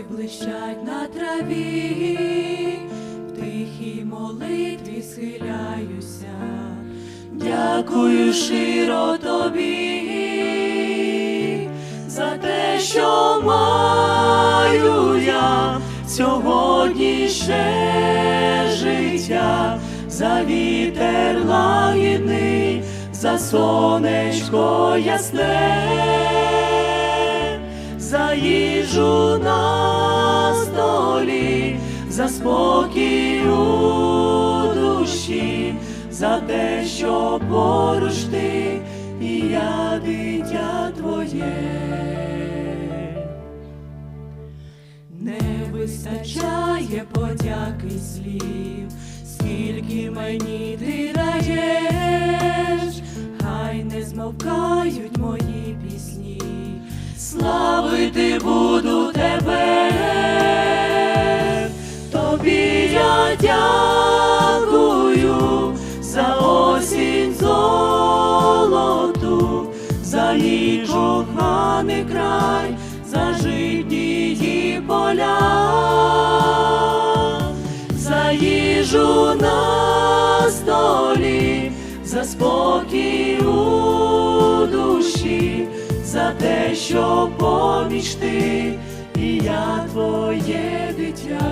роси блищать на траві, в тихій молитві схиляюся, дякую широ тобі за те, що маю я сьогодні життя, за вітер лагідний, за сонечко ясне, за їжу на столі, за спокій у душі, за те, що поруч ти і я дитя твоє. Не вистачає подяки слів, скільки мені ти даєш, хай не змовкають мої її коханий край, за житні поля, за їжу на столі, за спокій у душі, за те, що поміж ти, і я твоє дитя.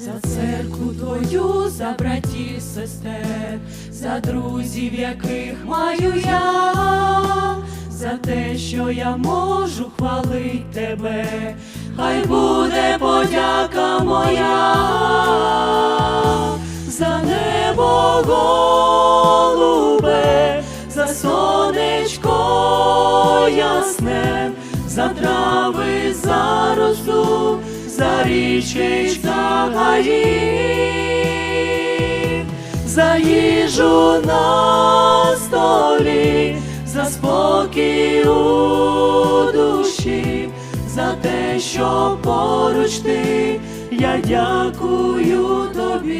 За церкву твою, за братів, сестер, за друзів, яких маю я, за те, що я можу хвалить тебе, хай буде подяка моя, за небо голубе, за сонечко ясне, за трави, за річечка за їжу на столі, за спокій у душі, за те, що поруч ти, я дякую тобі,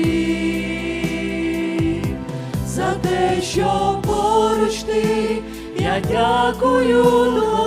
за те, що поруч ти, я дякую тобі.